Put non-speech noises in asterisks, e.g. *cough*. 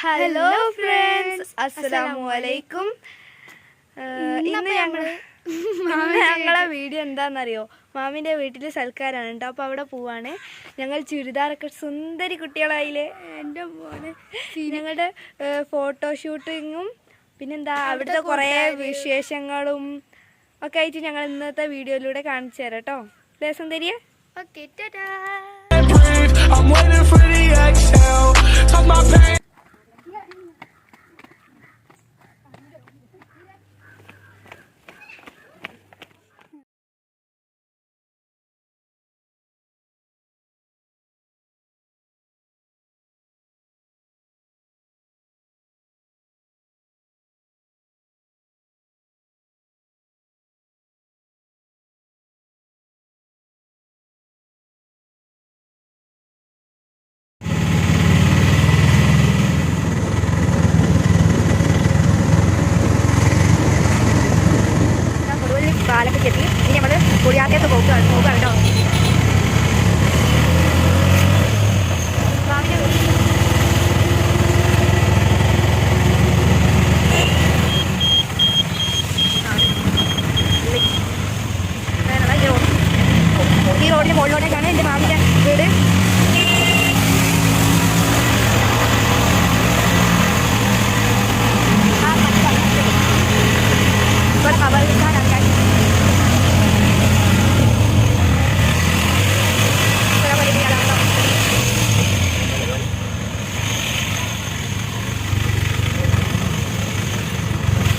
Hello friends അസ്സലാമു അലൈക്കും. ഇന്ന് ഞങ്ങൾ *laughs* ഞങ്ങളെ വീഡിയോ എന്താണെന്നറിയോ മാമിന്റെ വീട്ടിൽ സൽക്കാരാണ് കേട്ടോ അപ്പോൾ അവിടെ പോവാണ്. ഞങ്ങൾ ചുരിദാറൊക്കെ സുന്ദരി കുട്ടികളായില്ലേ? എന്റെ മോനെ. ഞങ്ങളുടെ ഫോട്ടോഷൂട്ടിങ്ങും പിന്നെന്താ അവിടുത്തെ കുറേ വിശേഷങ്ങളും ഒക്കെ ആയിട്ട് ഞങ്ങൾ ഇന്നത്തെ വീഡിയോയിലൂടെ കാണിച്ചു തരാം കേട്ടോ അല്ലേ സുന്ദരിയെ? Okay. I'm waiting for the exhale. Tuck my pain. പാലൊക്കെ എത്തി ഇനി നമ്മൾ കുടിയാത്തേക്ക് പോവുകയാണ് പോവുകയാണ് കേട്ടോ